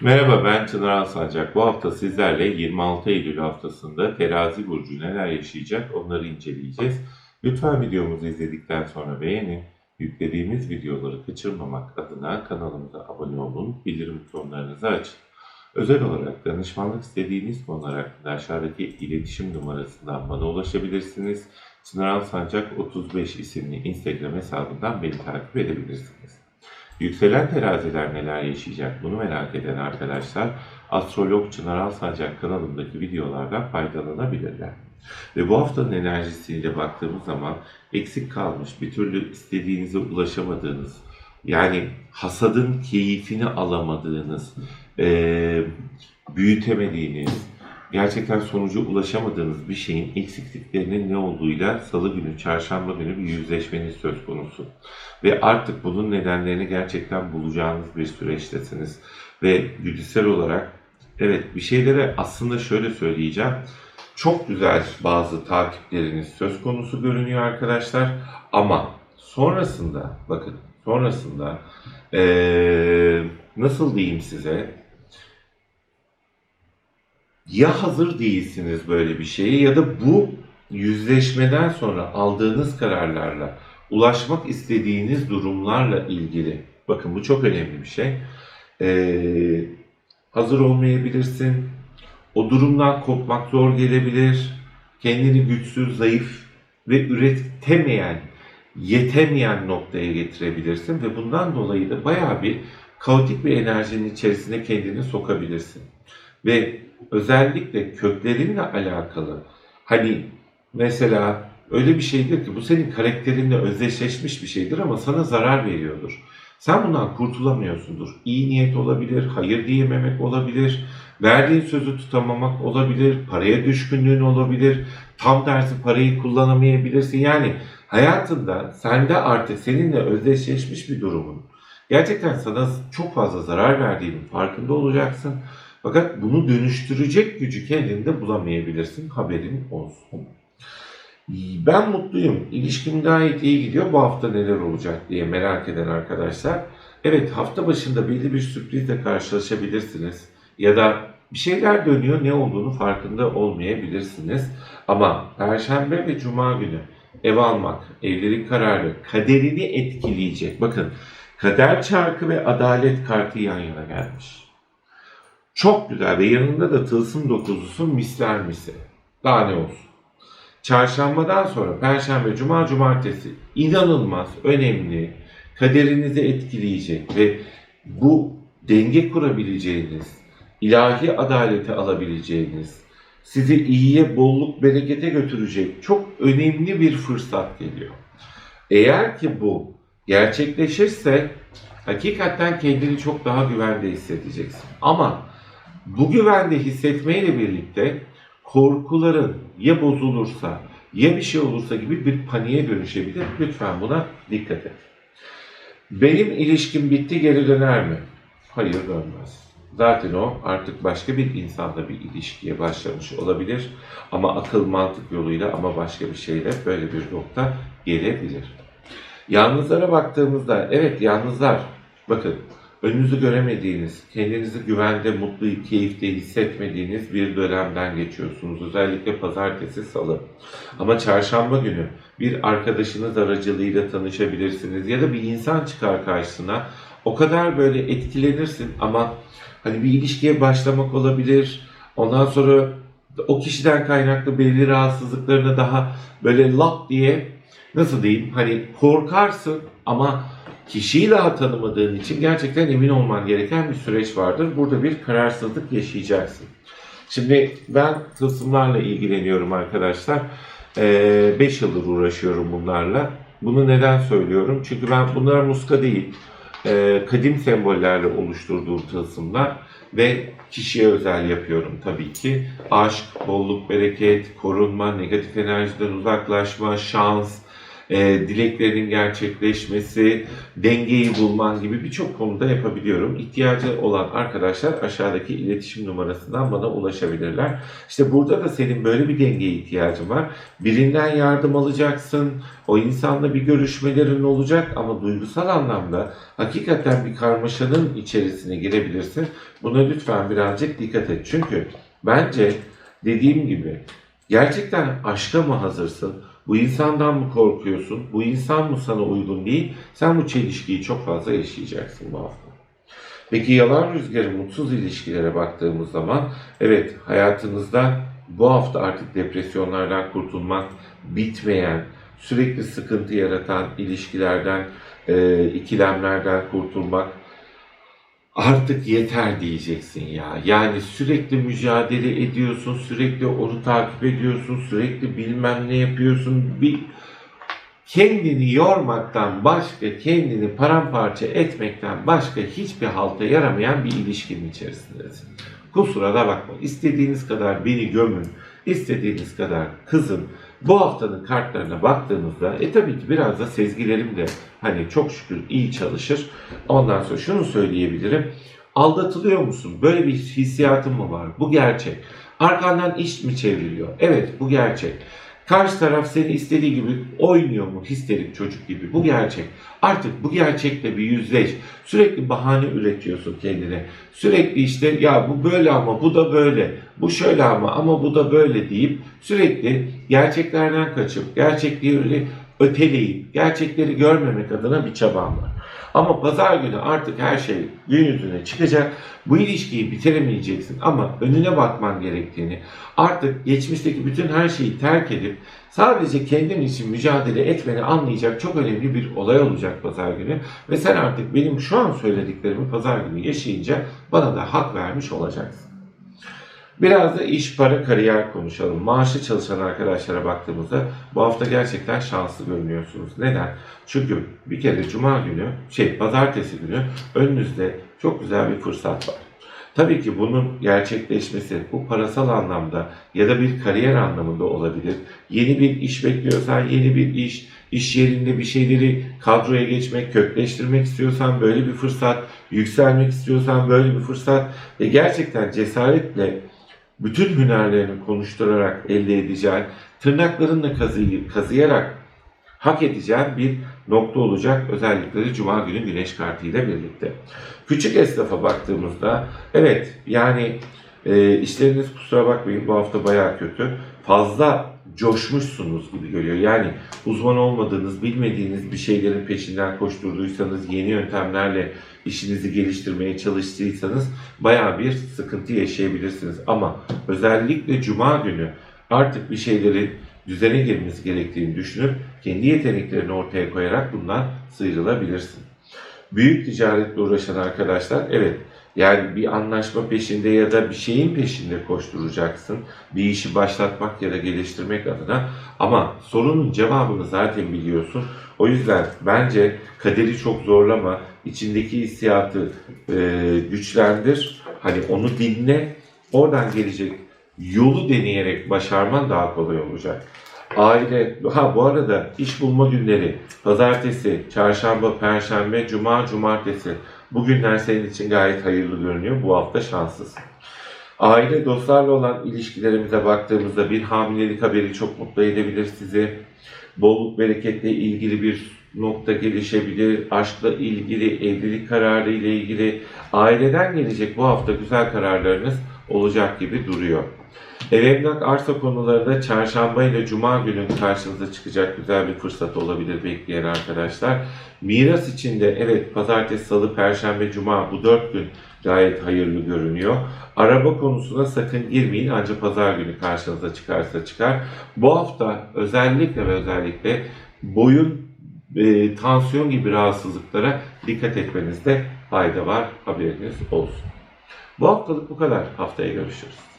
Merhaba ben Çınar Alsancak. Bu hafta sizlerle 26 Eylül haftasında Terazi Burcu neler yaşayacak onları inceleyeceğiz. Lütfen videomuzu izledikten sonra beğenin. Yüklediğimiz videoları kaçırmamak adına kanalımıza abone olun, bildirim butonlarınızı açın. Özel olarak danışmanlık istediğiniz konular hakkında aşağıdaki iletişim numarasından bana ulaşabilirsiniz. Çınar Alsancak 35 isimli Instagram hesabından beni takip edebilirsiniz. Yükselen teraziler neler yaşayacak bunu merak eden arkadaşlar Astrolog Çınar Alsancak kanalındaki videolardan faydalanabilirler. Ve bu haftanın enerjisiyle baktığımız zaman eksik kalmış, bir türlü istediğinize ulaşamadığınız, yani hasadın keyfini alamadığınız, eee, büyütemediğiniz, gerçekten sonuca ulaşamadığınız bir şeyin eksikliklerinin ne olduğuyla salı günü, çarşamba günü bir yüzleşmeniz söz konusu. Ve artık bunun nedenlerini gerçekten bulacağınız bir süreçtesiniz. Ve güdüsel olarak evet bir şeylere aslında şöyle söyleyeceğim. Çok güzel bazı takipleriniz söz konusu görünüyor arkadaşlar. Ama sonrasında bakın sonrasında eee, nasıl diyeyim size ya hazır değilsiniz böyle bir şeye ya da bu yüzleşmeden sonra aldığınız kararlarla ulaşmak istediğiniz durumlarla ilgili bakın bu çok önemli bir şey. Ee, hazır olmayabilirsin. O durumdan kopmak zor gelebilir. Kendini güçsüz, zayıf ve üretemeyen, yetemeyen noktaya getirebilirsin ve bundan dolayı da bayağı bir kaotik bir enerjinin içerisine kendini sokabilirsin. Ve özellikle köklerinle alakalı hani mesela öyle bir şeydir ki bu senin karakterinle özdeşleşmiş bir şeydir ama sana zarar veriyordur. Sen bundan kurtulamıyorsundur. İyi niyet olabilir, hayır diyememek olabilir, verdiğin sözü tutamamak olabilir, paraya düşkünlüğün olabilir, tam tersi parayı kullanamayabilirsin. Yani hayatında sende artık seninle özdeşleşmiş bir durumun gerçekten sana çok fazla zarar verdiğinin farkında olacaksın. Fakat bunu dönüştürecek gücü kendinde bulamayabilirsin. Haberin olsun. Ben mutluyum. İlişkim gayet iyi gidiyor. Bu hafta neler olacak diye merak eden arkadaşlar. Evet hafta başında belli bir sürprizle karşılaşabilirsiniz. Ya da bir şeyler dönüyor ne olduğunu farkında olmayabilirsiniz. Ama Perşembe ve Cuma günü ev almak, evlilik kararı kaderini etkileyecek. Bakın kader çarkı ve adalet kartı yan yana gelmiş. Çok güzel ve yanında da tılsım dokuzusu misler misi. Daha ne olsun. Çarşambadan sonra Perşembe, Cuma, Cumartesi inanılmaz önemli, kaderinizi etkileyecek ve bu denge kurabileceğiniz, ilahi adaleti alabileceğiniz, sizi iyiye, bolluk, berekete götürecek çok önemli bir fırsat geliyor. Eğer ki bu gerçekleşirse hakikaten kendini çok daha güvende hissedeceksin. Ama bu güvende hissetmeyle birlikte korkuların ya bozulursa ya bir şey olursa gibi bir paniğe dönüşebilir. Lütfen buna dikkat et. Benim ilişkim bitti geri döner mi? Hayır dönmez. Zaten o artık başka bir insanla bir ilişkiye başlamış olabilir. Ama akıl mantık yoluyla ama başka bir şeyle böyle bir nokta gelebilir. Yalnızlara baktığımızda evet yalnızlar bakın önünüzü göremediğiniz, kendinizi güvende, mutlu, keyifte hissetmediğiniz bir dönemden geçiyorsunuz. Özellikle pazartesi, salı. Ama çarşamba günü bir arkadaşınız aracılığıyla tanışabilirsiniz ya da bir insan çıkar karşısına. O kadar böyle etkilenirsin ama hani bir ilişkiye başlamak olabilir. Ondan sonra o kişiden kaynaklı belli rahatsızlıklarına daha böyle lap diye nasıl diyeyim hani korkarsın ama kişiyi daha tanımadığın için gerçekten emin olman gereken bir süreç vardır. Burada bir kararsızlık yaşayacaksın. Şimdi ben tılsımlarla ilgileniyorum arkadaşlar. 5 yıldır uğraşıyorum bunlarla. Bunu neden söylüyorum? Çünkü ben bunlar muska değil. Ee, kadim sembollerle oluşturduğum tılsımlar ve kişiye özel yapıyorum tabii ki. Aşk, bolluk, bereket, korunma, negatif enerjiden uzaklaşma, şans, e, dileklerinin gerçekleşmesi, dengeyi bulman gibi birçok konuda yapabiliyorum. İhtiyacı olan arkadaşlar aşağıdaki iletişim numarasından bana ulaşabilirler. İşte burada da senin böyle bir dengeye ihtiyacın var. Birinden yardım alacaksın, o insanla bir görüşmelerin olacak ama duygusal anlamda hakikaten bir karmaşanın içerisine girebilirsin. Buna lütfen birazcık dikkat et. Çünkü bence dediğim gibi gerçekten aşka mı hazırsın? Bu insandan mı korkuyorsun? Bu insan mı sana uygun değil? Sen bu çelişkiyi çok fazla yaşayacaksın bu hafta. Peki yalan rüzgarı mutsuz ilişkilere baktığımız zaman evet hayatınızda bu hafta artık depresyonlardan kurtulmak, bitmeyen, sürekli sıkıntı yaratan ilişkilerden, e, ikilemlerden kurtulmak artık yeter diyeceksin ya. Yani sürekli mücadele ediyorsun, sürekli onu takip ediyorsun, sürekli bilmem ne yapıyorsun. Bir kendini yormaktan başka, kendini paramparça etmekten başka hiçbir halta yaramayan bir ilişkinin içerisindesin. Kusura da bakma. İstediğiniz kadar beni gömün, istediğiniz kadar kızın. Bu haftanın kartlarına baktığımızda e tabii ki biraz da sezgilerim de hani çok şükür iyi çalışır. Ondan sonra şunu söyleyebilirim. Aldatılıyor musun? Böyle bir hissiyatın mı var? Bu gerçek. Arkandan iş mi çevriliyor? Evet bu gerçek. Karşı taraf seni istediği gibi oynuyor mu histerik çocuk gibi? Bu gerçek. Artık bu gerçekle bir yüzleş. Sürekli bahane üretiyorsun kendine. Sürekli işte ya bu böyle ama bu da böyle. Bu şöyle ama ama bu da böyle deyip sürekli gerçeklerden kaçıp gerçekliği öteleyip gerçekleri görmemek adına bir çaban var. Ama pazar günü artık her şey gün yüzüne çıkacak. Bu ilişkiyi bitiremeyeceksin ama önüne bakman gerektiğini, artık geçmişteki bütün her şeyi terk edip sadece kendin için mücadele etmeni anlayacak çok önemli bir olay olacak pazar günü. Ve sen artık benim şu an söylediklerimi pazar günü yaşayınca bana da hak vermiş olacaksın. Biraz da iş, para, kariyer konuşalım. Maaşlı çalışan arkadaşlara baktığımızda bu hafta gerçekten şanslı görünüyorsunuz. Neden? Çünkü bir kere cuma günü, şey pazartesi günü önünüzde çok güzel bir fırsat var. Tabii ki bunun gerçekleşmesi bu parasal anlamda ya da bir kariyer anlamında olabilir. Yeni bir iş bekliyorsan yeni bir iş, iş yerinde bir şeyleri kadroya geçmek, kökleştirmek istiyorsan böyle bir fırsat, yükselmek istiyorsan böyle bir fırsat ve gerçekten cesaretle bütün hünerlerini konuşturarak elde edeceğin, tırnaklarınla kazıy- kazıyarak hak edeceğin bir nokta olacak. Özellikle de Cuma günü Güneş kartı birlikte. Küçük esnafa baktığımızda evet yani e, işleriniz kusura bakmayın bu hafta bayağı kötü. Fazla coşmuşsunuz gibi görüyor. Yani uzman olmadığınız, bilmediğiniz bir şeylerin peşinden koşturduysanız, yeni yöntemlerle işinizi geliştirmeye çalıştıysanız bayağı bir sıkıntı yaşayabilirsiniz. Ama özellikle cuma günü artık bir şeylerin düzene girmesi gerektiğini düşünüp kendi yeteneklerini ortaya koyarak bundan sıyrılabilirsin. Büyük ticaretle uğraşan arkadaşlar evet yani bir anlaşma peşinde ya da bir şeyin peşinde koşturacaksın. Bir işi başlatmak ya da geliştirmek adına. Ama sorunun cevabını zaten biliyorsun. O yüzden bence kaderi çok zorlama. içindeki hissiyatı e, güçlendir. Hani onu dinle. Oradan gelecek yolu deneyerek başarman daha kolay olacak. Aile, ha bu arada iş bulma günleri pazartesi, çarşamba, perşembe, cuma, cumartesi. Bu günler senin için gayet hayırlı görünüyor. Bu hafta şanslısın. Aile dostlarla olan ilişkilerimize baktığımızda bir hamilelik haberi çok mutlu edebilir sizi. Bolluk bereketle ilgili bir nokta gelişebilir. Aşkla ilgili, evlilik kararı ile ilgili aileden gelecek bu hafta güzel kararlarınız olacak gibi duruyor. Ev emlak arsa konularında çarşamba ile cuma günü karşınıza çıkacak güzel bir fırsat olabilir bekleyen arkadaşlar. Miras için de evet pazartesi, salı, perşembe, cuma bu dört gün gayet hayırlı görünüyor. Araba konusuna sakın girmeyin ancak pazar günü karşınıza çıkarsa çıkar. Bu hafta özellikle ve özellikle boyun e, tansiyon gibi rahatsızlıklara dikkat etmenizde fayda var. Haberiniz olsun. Bu haftalık bu kadar. Haftaya görüşürüz.